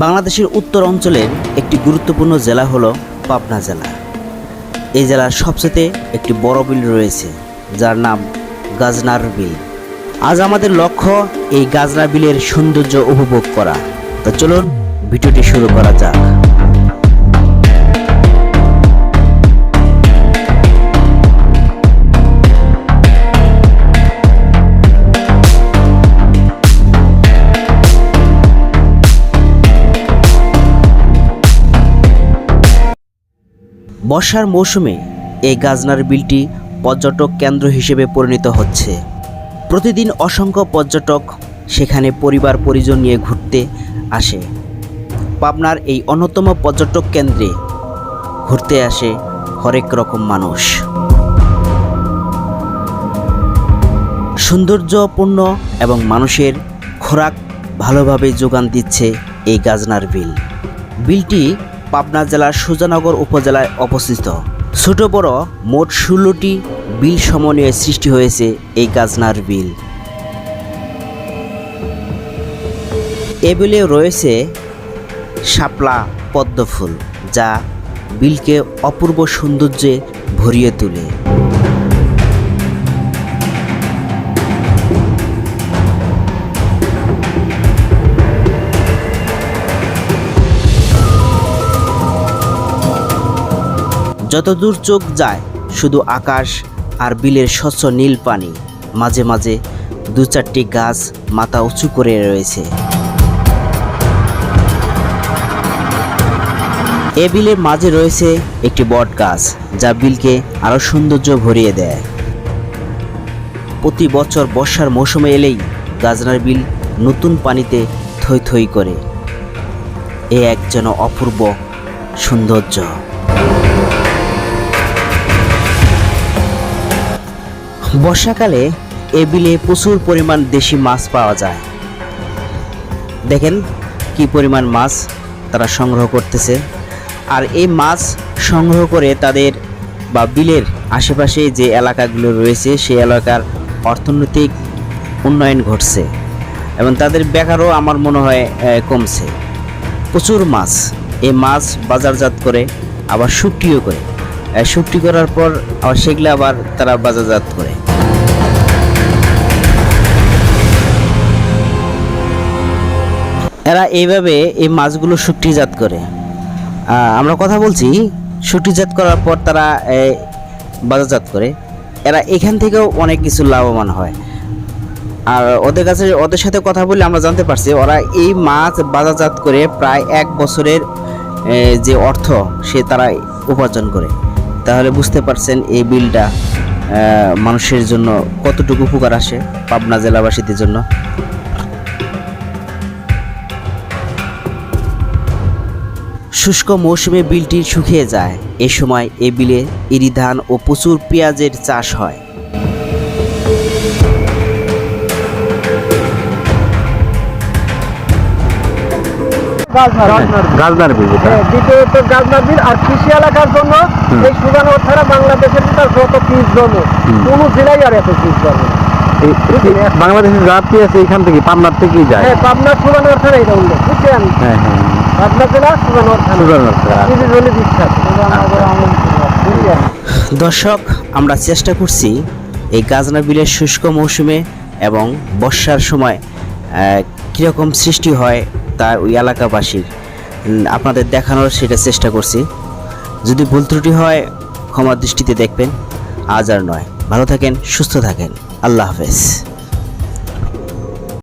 বাংলাদেশের উত্তর অঞ্চলের একটি গুরুত্বপূর্ণ জেলা হলো পাবনা জেলা। এই জেলার সবচেয়ে একটি বড় বিল রয়েছে, যার নাম গাজনার বিল। আজ আমাদের লক্ষ্য এই গাজনা বিলের সৌন্দর্য উপভোগ করা। তো চলুন, ভিডিওটি শুরু করা যাক। বর্ষার মৌসুমে এই গাজনার বিলটি পর্যটক কেন্দ্র হিসেবে পরিণত হচ্ছে। প্রতিদিন অসংখ্য পর্যটক সেখানে পরিবার পরিজন নিয়ে ঘুরতে আসে। পাবনার এই অন্যতম পর্যটক কেন্দ্রে ঘুরতে আসে হরেক রকম মানুষ। সৌন্দর্যপূর্ণ এবং মানুষের খোরাক ভালোভাবে যোগান দিচ্ছে এই গাজনার বিল। বিলটি পাবনা জেলার সুজানগর উপজেলায় অবস্থিত। ছোট বড় মোট ষোলোটি বিল সমন্বয়ে সৃষ্টি হয়েছে এই গাজনার বিল। এ বিলে রয়েছে শাপলা পদ্মফুল, যা বিলকে অপূর্ব সৌন্দর্যে ভরিয়ে তোলে। যতদূর চোখ যায়, শুধু আকাশ আর বিলের স্বচ্ছ নীল পানি। মাঝে মাঝে দু চারটি গাছ মাথা উঁচু করে রয়েছে। এ বিলের মাঝে রয়েছে একটি বট গাছ, যা বিলকে আরও সৌন্দর্য ভরিয়ে দেয়। প্রতি বছর বর্ষার মৌসুমে এলেই গাজনার বিল নতুন পানিতে থই থই করে। এ এক যেন অপূর্ব সৌন্দর্য। বর্ষাকালে এ বিলে প্রচুর পরিমাণ দেশি মাছ পাওয়া যায়। দেখেন কি পরিমাণ মাছ তারা সংগ্রহ করতেছে। আর এই মাছ সংগ্রহ করে তাদের বা বিলের আশেপাশে যে এলাকাগুলো রয়েছে, সেই এলাকার অর্থনৈতিক উন্নয়ন ঘটছে এবং তাদের বেকারও আমার মনে হয় কমছে। প্রচুর মাছ, এই মাছ বাজারজাত করে, আবার শুকটিও করে। শুকটি করার পর আবার সেগুলো আবার তারা বাজারজাত করে। এরা এইভাবে এই মাছগুলো শুকটিজাত করে। আমরা কথা বলছি শুকটিজাত করার পর তারা বাজারজাত করে। এরা এখান থেকেও অনেক কিছু লাভবান হয়। আর ওদের কাছে, ওদের সাথে কথা বলে আমরা জানতে পারছি, ওরা এই মাছ বাজারজাত করে প্রায় এক বছরের যে অর্থ সে তারা উপার্জন করে। তাহলে বুঝতে পারছেন এই বিলটা মানুষের জন্য কতটুকু উপকার আসে পাবনা জেলাবাসীদের জন্য? শুষ্ক মৌসুমে বিলটি শুকিয়ে যায়। এ সময় এ বিলে ইরি ধান ও প্রচুর পেঁয়াজের চাষ হয়। গাজনার বীজ হ্যাঁ, দ্বিতীয়ত গাজনার বিল আর কৃষি এলাকার জন্য এই ছাড়া বাংলাদেশের যত পিস জমে কোন জেলায় আর এত জমে বাংলাদেশের জাতি আছে এখান থেকে পাবনার থেকেই যায়। হ্যাঁ পাবনা সুজানগর ছাড়া এটা উল্লেখ বুঝছেন? হ্যাঁ হ্যাঁ পাবনা জেলা সুজানগর ছাড়া। কৃষি বিখ্যাত দর্শক আমরা চেষ্টা করছি এই গাজনা বিলের শুষ্ক মৌসুমে এবং বর্ষার সময় আহ, কীরকম সৃষ্টি হয় তা ওই এলাকাবাসীর। আপনাদের দেখানোর সেটা চেষ্টা করছি। যদি ভুল ত্রুটি হয় ক্ষমা দৃষ্টিতে দেখবেন। আজ আর নয়। ভালো থাকেন, সুস্থ থাকেন। আল্লাহ হাফেজ।